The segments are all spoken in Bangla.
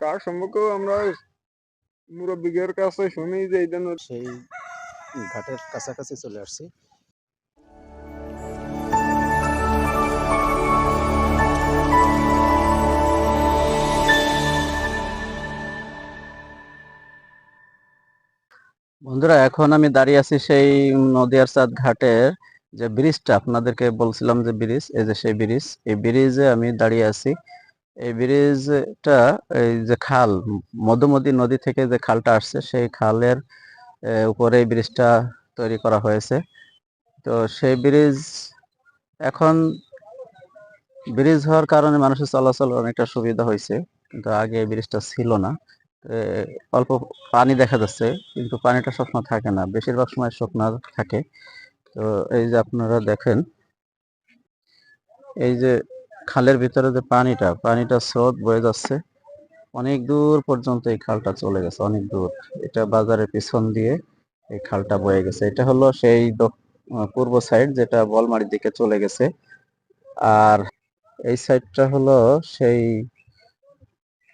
কার সম্পর্কেও আমরা মুরব্বীদের কাছে শুনি যে এই জন্য সেই ঘাটের কাছাকাছি চলে আসছি। বন্ধুরা এখন আমি দাঁড়িয়ে আছি সেই নদিয়ার চাঁদ ঘাটের যে ব্রিজটা আপনাদেরকে বলছিলাম যে ব্রিজ, এই যে সেই ব্রিজ, এই ব্রিজে আমি দাঁড়িয়ে আছি। এই ব্রিজটা, এই যে খাল, মধুমতি নদী থেকে যে খালটা আসছে, সেই খালের উপরে এই ব্রিজটা তৈরি করা হয়েছে। তো সেই ব্রিজ, এখন ব্রিজ হওয়ার কারণে মানুষের চলাচল অনেকটা সুবিধা হয়েছে, কিন্তু আগে এই ব্রিজটা ছিল না। অল্প পানি দেখা যাচ্ছে, কিন্তু পানিটা সবসময় থাকে না, বেশিরভাগ সময় শুকনা থাকে। তো এই যে আপনারা দেখেন, এই যে খালের ভিতরে যে পানিটা পানিটা স্রোত বয়ে যাচ্ছে। অনেক দূর পর্যন্ত এই খালটা চলে গেছে, অনেক দূর। এটা বাজারের পিছন দিয়ে এই খালটা বয়ে গেছে। এটা হলো সেই পূর্ব সাইড যেটা বলমারির দিকে চলে গেছে। আর এই সাইডটা হলো সেই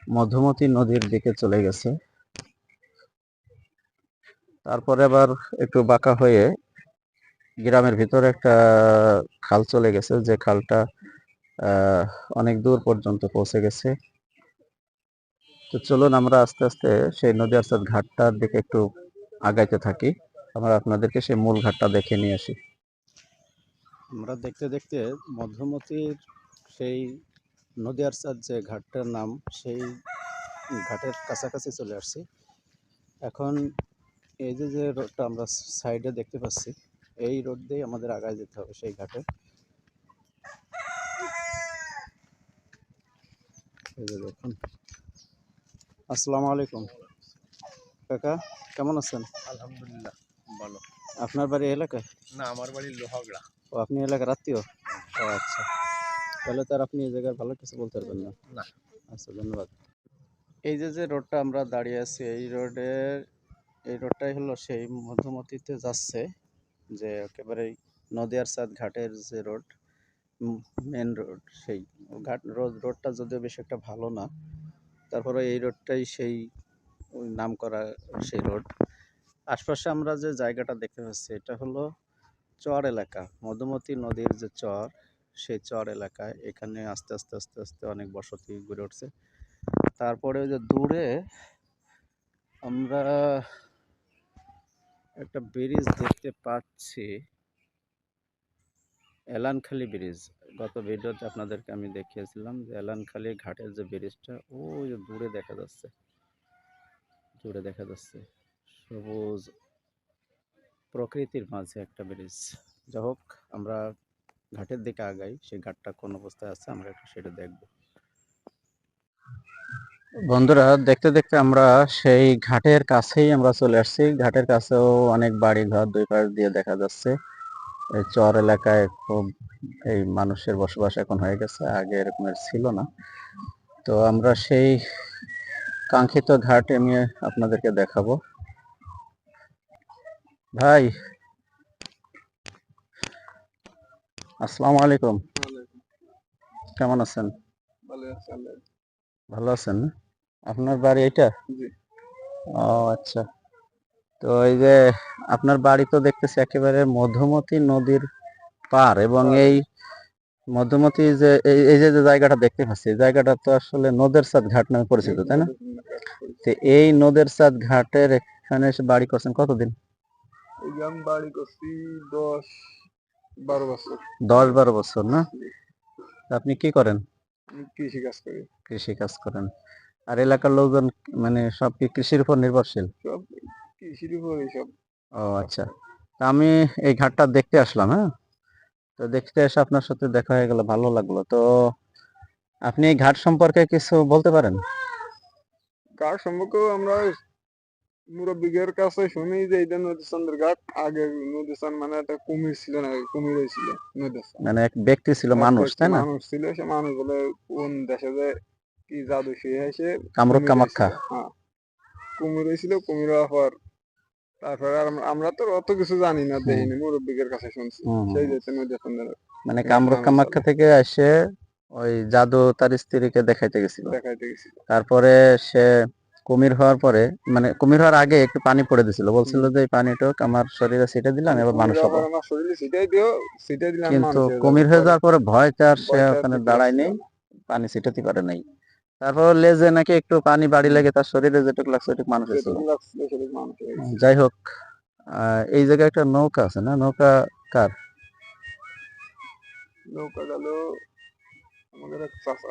মধুমতি নদীর দিকে চলে গেছে। তারপরে আবার একটু বাঁকা হয়ে গ্রামের ভিতরে একটা খাল চলে গেছে, যে খালটা অনেক দূর পর্যন্ত পৌঁছে গেছে। তো চলুন আমরা আস্তে আস্তে সেই নদী আস্তাদ ঘাটটার দিকে একটু আগাইতে থাকি। আমরা আপনাদেরকে সেই মূল ঘাটটা দেখে নিয়ে আসি। আমরা দেখতে দেখতে মধ্যমতির সেই নদিয়ার চাঁদ যে ঘাটটার নাম, সেই ঘাটের কাছাকাছি চলে আসছি। এখন এই যে যে রোডটা আমরা সাইডে দেখতে পাচ্ছি এই রোড দিয়ে আমাদের আগায় যেতে হবে সেই ঘাটে। দেখুন। আসসালামু আলাইকুম কাকা কেমন আছেন? আলহামদুলিল্লাহ ভালো। আপনার বাড়ি এলাকায়? না আমার বাড়ি লোহাগড়া। ও আপনি এলাকার আত্মীয়? ও আচ্ছা। তাহলে তো আর আপনি এই জায়গার ভালো কিছু বলতে পারবেন না। না। আচ্ছা ধন্যবাদ। এই যে যে রোডটা আমরা দাঁড়িয়ে আছি এই রোডের এই রোডটাই হলো সেই মধুমতিতে যাচ্ছে। যে একেবারে নদিয়ার সাদ ঘাটের যে রোড মেন রোড সেই। ঘাট রোড রোডটা যদিও বেশি একটা ভালো না, তারপরে এই রোডটাই সেই নাম করা সেই রোড। আশপাশে আমরা যে জায়গাটা দেখতে পাচ্ছি, এটা হলো চর এলাকা। মধুমতি নদীর যে চর, সেই চর এলাকায় এখানে আস্তে আস্তে আস্তে আস্তে অনেক বসতি গড়ে উঠছে। তারপরে ওই যে দূরে আমরা একটা ব্রিজ দেখতে পাচ্ছি। এলানখালি ব্রিজ। গত ভিডিওতে আপনাদেরকে আমি দেখিয়েছিলাম যে এলানখালি ঘাটের যে ব্রিজটা যে দূরে দেখা যাচ্ছে। দূরে দেখা যাচ্ছে। সবুজ প্রকৃতির মাঝে একটা ব্রিজ। যাই হোক, আমরা ঘাটের দিকে আগাই। সেই ঘাটটা কোন অবস্থায় আছে আমরা একটু সেটা দেখব। বন্ধুরা দেখতে দেখতে আমরা সেই ঘাটের কাছেই আমরা চলে আসছি। ঘাটের কাছেও অনেক বাড়ি ঘর দুই পাশ দিয়ে দেখা যাচ্ছে। এই চর এলাকায় খুব এই মানুষের বসবাস এখন হয়ে গেছে আগে এরকমের ছিল না। তো আমরা সেই কাঙ্ক্ষিত ঘাট আমি আপনাদেরকে দেখাবো। ভাই আসসালামু আলাইকুম। কেমন আছেন? ভালো ভালো আছেন? আপনার বাড়ি এটা ও আচ্ছা। তো এই যে আপনার বাড়ি তো দেখতেছি একেবারে মধুমতি নদীর পার এবং এই মধুমতি যে এই এই যে জায়গাটা দেখতে পাচ্ছি এই জায়গাটা তো আসলে নদের সাদ ঘাট নামে পরিচিত তাই না? তো এই নদের সাদ ঘাটের এখানে এসে বাড়ি করছেন কতদিন? বাড়ি করছি দশ বারো বছর। দশ বারো বছর না? আপনি কি করেন? কৃষি কাজ করি। কৃষি কাজ করেন। আর এলাকার লোকজন মানে সব কি কৃষির উপর নির্ভরশীল? সব কৃষির উপরে সব। ও আচ্ছা। তা আমি এই ঘাটটা দেখতে আসলাম হ্যাঁ? তো দেখতে এসে আপনার সাথে দেখা হয়ে গেল ভালো লাগল। তো আপনি এই ঘাট সম্পর্কে কিছু বলতে পারেন? কার সম্পর্কেও আমরা মুরব্বীদের কাছে শুনি যে এই নদীচন্দ্র ঘাট। আগে নদীচান মানে একটা কুমির ছিল না কুমির হয়েছিল নদীচান মানে এক ব্যক্তি ছিল মানুষ তাই না? মানুষ ছিল সে মানুষ বলে কোন দেশে যে কি জাদু সে এসে কামরূপ কুমির কামাখ্যা হ্যাঁ। কুমির হয়েছিল কুমির হওয়ার তারপরে আমরা- তো অত কিছু জানি না দেখিনি মুরব্বীদের কাছে শুনছি। সেই হুম। যেতে নদীচন্দ্র মানে কামরূপ নাম কামাখ্যা থেকে এসে ওই জাদু তার স্ত্রীকে দেখাইতে গেছিল। দেখাইতে গেছি তারপরে সে কুমির হওয়ার পরে মানে কুমির হওয়ার আগে একটু পানি পড়ে দিছিল। বলছিল যে এই পানিটুক আমার শরীরে ছিটে দিলাম এবার মানুষ হব। কিন্তু কুমির হয়ে যাওয়ার পরে ভয় আর সে ওখানে টিকে দাঁড়ায় নেই। পানি ছিটাতে পারে নাই। তারপর লেজে নাকি একটু পানি বাড়ি লাগে তার শরীরে যেটুকু লাগছে ওটুকু মানুষ হয়ে। যাই হোক এই জায়গায় একটা নৌকা আছে না? নৌকা কার? নৌকা গেল আমাদের এক চাচা।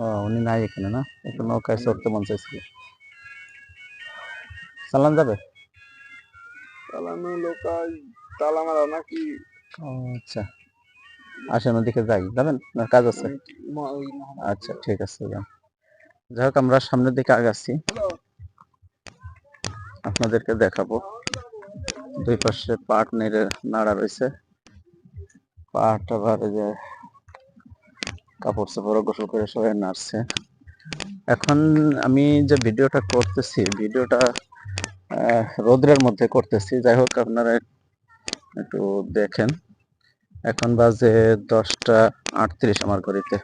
ও উনি নাই এখানে না? একটু নৌকায় চড়তে মন চাইছিল চালান যাবে? চালানো নৌকায় তালা মারা নাকি। আচ্ছা। আসেন ওদিকে যাই। যাবেন? না কাজ আছে? আচ্ছা ঠিক আছে যান। যাই হোক আমরা সামনের দিকে আগাচ্ছি। আপনাদেরকে দেখাবো। দুই পাশে পাট নেড়ে নাড়া রয়েছে। পাট আবার যে কাপড় চাপড় গোসল করে সবাই নাড়ছে। এখন আমি যে ভিডিওটা করতেছি, ভিডিওটা রোদ্রের মধ্যে করতেছি। যাই হোক আপনারা একটু দেখেন। এখন বাজে দশটা আটত্রিশ আমার ঘড়িতে।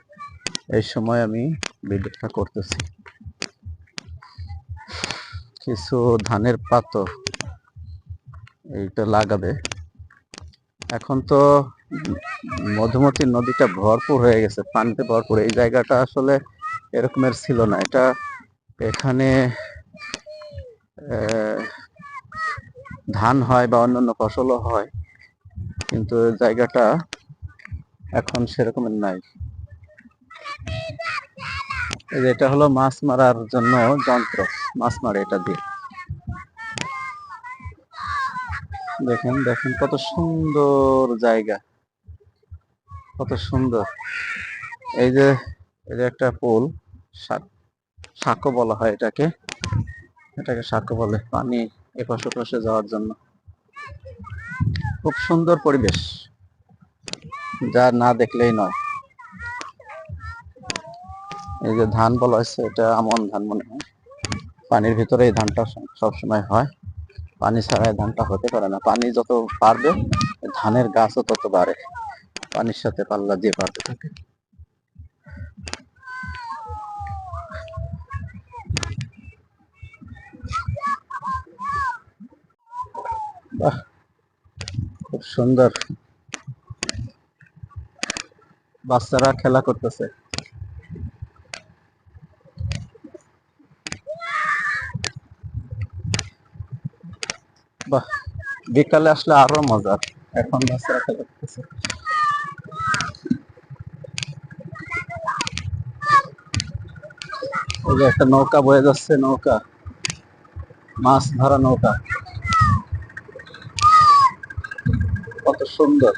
এই সময় আমি ভিডিওটা করতেছি। কিছু ধানের পাতো এইটা লাগাবে। এখন তো মধুমতি নদীটা ভরপুর হয়ে গেছে, পানিতে ভরপুর। এই জায়গাটা আসলে এরকমের ছিল না। এটা এখানে ধান হয় বা অন্যান্য ফসলও হয়, কিন্তু জায়গাটা এখন সেরকমের নাই। এটা হলো মাছ মারার জন্য যন্ত্র, মাছ মারে এটা দিয়ে। দেখেন দেখেন কত সুন্দর জায়গা। কত সুন্দর। এই যে এই যে একটা পোল সাঁকো বলা হয় এটাকে। এটাকে সাঁকো বলে, পানি এপাশ ওপাশে যাওয়ার জন্য। খুব সুন্দর পরিবেশ। যা না দেখলেই নয়। এই যে ধান বলা হয়েছে, এটা আমন ধান মনে হয়। পানির ভিতরে এই ধানটা সব সময় হয়। পানি ছাড়া এই ধানটা হতে পারে না। পানি যত বাড়বে, ধানের গাছও তত বাড়ে। পানির সাথে পাল্লা দিয়ে বাড়তে থাকে। খুব সুন্দর। বাচ্চারা খেলা করতেছে। বাহ, বিকালে আসলে আরও মজা। এখন বাচ্চারা খেলা করতেছে এই যে একটা নৌকা বয়ে যাচ্ছে, নৌকা। মাছ ধরা নৌকা। কত সুন্দর।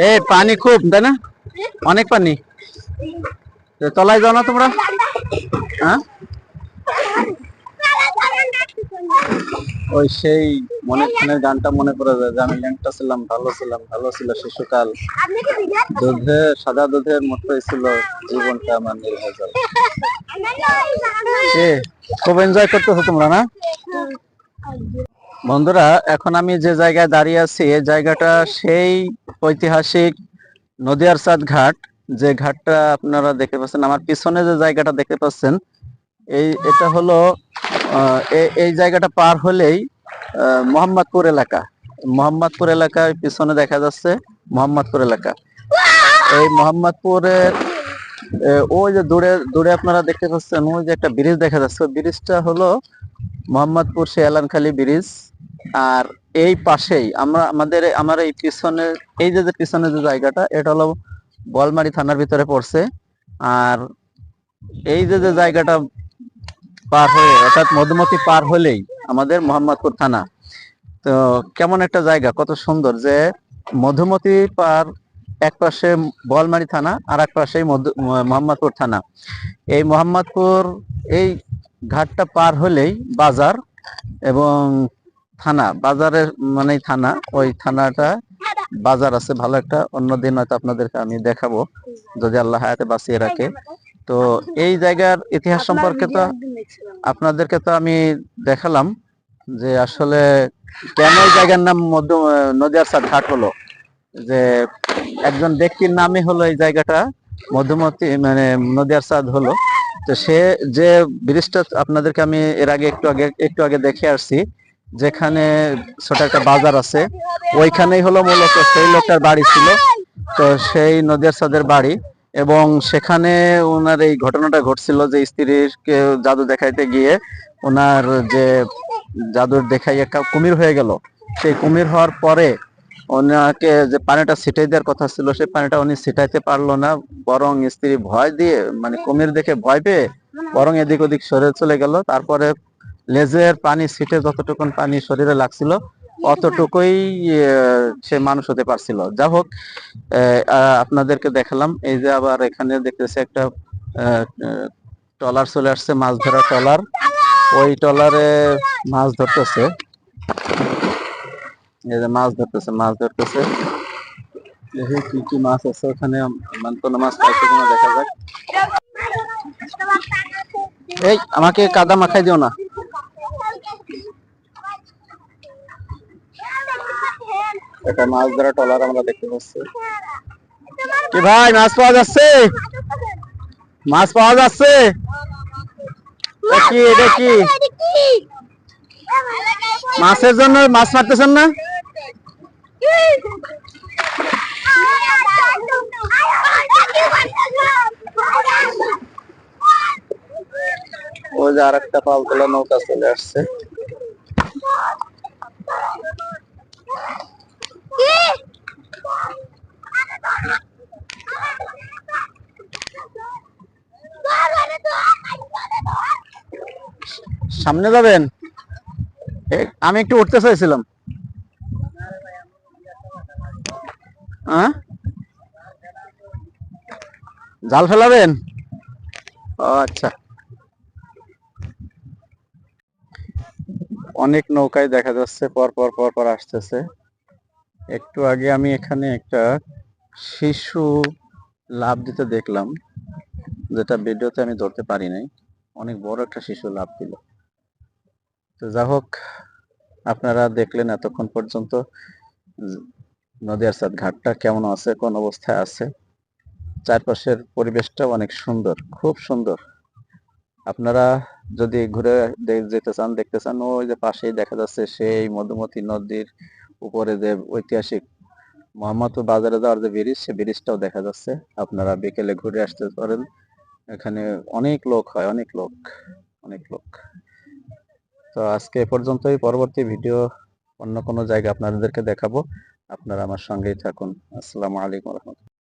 এই পানি খুব, তাই না? অনেক পানি। তলায় যাও না তোমরা। হ্যাঁ? ওই সেই মনে খানের গানটা মনে পড়ে যায় যে, আমি ল্যাংটা ছিলাম, ভালো ছিলাম, ভালো ছিল শিশুকাল। দুধে, সাদা দুধের মতোই ছিল জীবনটা আমার নির্ভেজাল এ, খুব এনজয় করতেছো তোমরা, না? বন্ধুরা, এখন আমি যে জায়গায় দাঁড়িয়ে আছি, এই জায়গাটা সেই ঐতিহাসিক নদিয়ার চাঁদ ঘাট। যে ঘাটটা আপনারা দেখতে পাচ্ছেন, আমার পিছনে যে জায়গাটা দেখতে পাচ্ছেন, এই, এটা হলো এই জায়গাটা পার হলেই মোহাম্মদপুর এলাকা। মোহাম্মদপুর এলাকায় পিছনে দেখা যাচ্ছে মোহাম্মদপুর এলাকা। এই মোহাম্মদপুরের ওই যে দূরে দূরে আপনারা দেখতে পাচ্ছেন, ওই যে একটা ব্রিজ দেখা যাচ্ছে। ওই ব্রিজটা হলো মোহাম্মদপুর শেয়ালানখালী ব্রিজ। আর এই পাশেই আমরা, আমাদের, আমার এই পিছনে এই যে পিছনে যে জায়গাটা, এটা হলো বলমারি থানার ভিতরে পড়ছে। আর এই যে যে জায়গাটা পার হয়ে, অর্থাৎ মধুমতি পার হলেই আমাদের মোহাম্মদপুর থানা। তো কেমন একটা জায়গা, কত সুন্দর যে মধুমতি পার এক পাশে বলমারি থানা, আর এক পাশে মোহাম্মদপুর থানা। এই মোহাম্মদপুর, এই ঘাটটা পার হলেই বাজার এবং থানা, বাজারের মানে থানা, ওই থানাটা বাজার আছে ভালো একটা। অন্যদিন হয়তো আপনাদেরকে আমি দেখাবো, যদি আল্লাহ হায়াতে বাঁচিয়ে রাখে। তো এই জায়গার ইতিহাস সম্পর্কে তো আপনাদেরকে তো আমি দেখালাম যে আসলে কেন এই জায়গার নাম মধ্য নদিয়ারসাদ ঘাট হলো। যে একজন ব্যক্তির নামে হলো এই জায়গাটা, মধুমতি মানে নদিয়ারসাদ হলো। তো সে যে ব্রিজটা আপনাদেরকে আমি এর আগে একটু আগে একটু আগে দেখে আসছি যেখানে ছোট একটা বাজার আছে, ওইখানেই হলো মূলত সেই লোকটার বাড়ি ছিল। তো সেই নদিয়ার সাদের বাড়ি এবং সেখানে ওনার এই ঘটনাটা ঘটছিল যে স্ত্রীরকে জাদু দেখাইতে গিয়ে ওনার যে জাদুর দেখাইয়া কা- কুমির হয়ে গেল। সেই কুমির হওয়ার পরে ওনাকে যে পানিটা ছিটাই দেওয়ার কথা ছিল, সেই পানিটা উনি ছিটাইতে পারল না, বরং স্ত্রী ভয় দিয়ে মানে কুমির দেখে ভয় পেয়ে বরং এদিক ওদিক সরে চলে গেল। তারপরে লেজের পানি ছিটে যতটুকুন পানি শরীরে লাগছিল, অতটুকুই সে মানুষ হতে পারছিল। যা হোক আপনাদেরকে দেখালাম, এই যে আবার এখানে দেখতেছি একটা ট্রলার চলে আসছে, মাছ ধরা ট্রলার। ওই ট্রলারে মাছ ধরতেছে। এই যে মাছ ধরতেছে মাছ ধরতেছে। দেখি কি কি মাছ আছে ওখানে মানে কোনো মাছ পাইছে কিনা দেখা যাক। এই, আমাকে কাদা মাখাই দিও না। এটা মাছ ধরা ট্রলার আমরা দেখতে পাচ্ছি। কি ভাই মাছ পাওয়া যাচ্ছে? মাছ পাওয়া যাচ্ছে? কি এটা কি? মাছের জন্য মাছ মারতেছেন না? ওই যে আরেকটা পালতোলা নৌকা চলে আসছে। সামনে যাবেন? আমি একটু উঠতে চাইছিলাম। জাল ফেলাবেন? আচ্ছা। অনেক নৌকায় দেখা যাচ্ছে, পর পর পর পর আসতেছে। একটু আগে আমি এখানে একটা শিশু লাভ দিতে দেখলাম, যেটা ভিডিওতে আমি ধরতে পারি নাই। অনেক বড় একটা শিশু লাভ দিল। তো যা হোক, আপনারা দেখলেন এতক্ষণ পর্যন্ত, নদিয়ার সাদ ঘাটটা কেমন আছে, কোন অবস্থায় আছে। চারপাশের পরিবেশটা অনেক সুন্দর, খুব সুন্দর। আপনারা যদি ঘুরে যেতে চান, দেখতে চান, ওই যে পাশেই দেখা যাচ্ছে সেই মধুমতি নদীর উপরে যে ঐতিহাসিক মোহাম্মদপুর বাজারে যাওয়ার যে ব্রিজ, সে ব্রিজটাও দেখা যাচ্ছে। আপনারা বিকেলে ঘুরে আসতে পারেন। এখানে অনেক লোক হয়, অনেক লোক অনেক লোক। তো আজকে এ পর্যন্তই। পরবর্তী ভিডিও অন্য কোনো জায়গা আপনাদেরকে দেখাবো। আপনারা আমার সঙ্গেই থাকুন। আসসালামু আলাইকুম রহমতুল্লাহ।